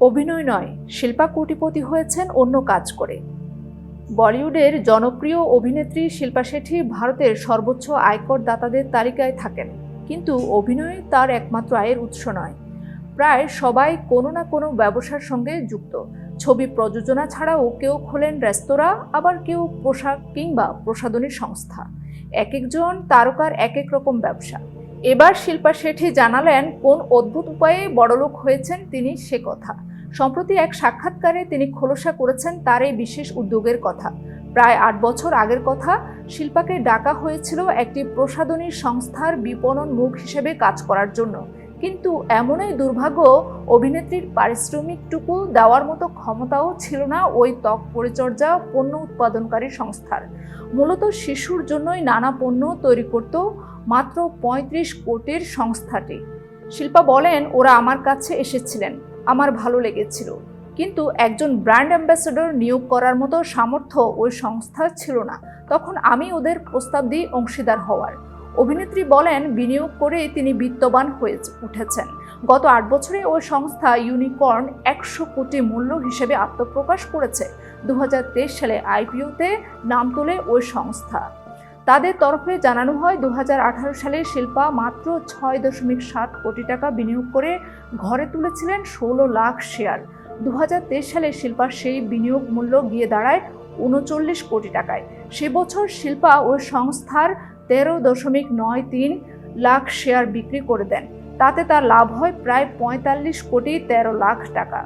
অভিনয় নয়, শিল্পা কোটিপতি হয়েছেন অন্য কাজ করে। বলিউডের জনপ্রিয় অভিনেত্রী শিল্পা শেঠি ভারতের সর্বোচ্চ আয়কর দাতাদের তালিকায় থাকেন, কিন্তু অভিনয় তার একমাত্র আয়ের উৎস নয়। প্রায় সবাই কোনো না কোনো ব্যবসার সঙ্গে যুক্ত। ছবি প্রযোজনা ছাড়াও কেউ খোলেন রেস্তোরাঁ, আবার কেউ পোশাক কিংবা প্রসাধনী সংস্থা। এক একজন তারকার এক এক রকম ব্যবসা। এবার শিল্পা শেঠি জানালেন কোন অদ্ভুত উপায়ে বড়লোক হয়েছেন তিনি সে কথা। সম্প্রতি এক সাক্ষাৎকারে তিনি খোলসা করেছেন তার এই বিশেষ উদ্যোগের কথা। প্রায় আট বছর আগের কথা, শিল্পাকে ডাকা হয়েছিল একটি প্রসাধনী সংস্থার বিপণন মুখ হিসেবে কাজ করার জন্য। কিন্তু এমনই দুর্ভাগ্য, অভিনেত্রীর পারিশ্রমিকটুকু দেওয়ার মতো ক্ষমতাও ছিল না ওই ত্বক পরিচর্যা পণ্য উৎপাদনকারী সংস্থার। মূলত শিশুর জন্যই নানা পণ্য তৈরি করত মাত্র পঁয়ত্রিশ কোটির সংস্থাটি। শিল্পা বলেন, ওরা আমার কাছে এসেছিলেন, আমার ভালো লেগেছিল। কিন্তু একজন ব্র্যান্ড অ্যাম্বাসেডর নিয়োগ করার মতো সামর্থ্য ওই সংস্থার ছিল না। তখন আমি ওদের প্রস্তাব দিই অংশীদার হওয়ার। অভিনেত্রী বলেন, বিনিয়োগ করে তিনি বিত্তবান হয়ে উঠেছেন। গত আট বছরে ওই সংস্থা ইউনিকর্ন একশো কোটি মূল্য হিসেবে আত্মপ্রকাশ করেছে। দু হাজার তেইশ সালে আইপিওতে নাম তোলে ওই সংস্থা। তাদের তরফে জানানো হয় দু হাজার আঠারো সালে শিল্পা মাত্র ছয় দশমিক সাত কোটি টাকা বিনিয়োগ করে ঘরে তুলেছিলেন ষোলো লাখ শেয়ার। দু হাজার তেইশ সালে শিল্পার সেই বিনিয়োগ মূল্য গিয়ে দাঁড়ায় উনচল্লিশ কোটি টাকায়। সে বছর শিল্পা ওই সংস্থার তেরো দশমিক নয় তিন লাখ শেয়ার বিক্রি করে দেন। তাতে তার লাভ হয় প্রায় পঁয়তাল্লিশ কোটি তেরো লাখ টাকা।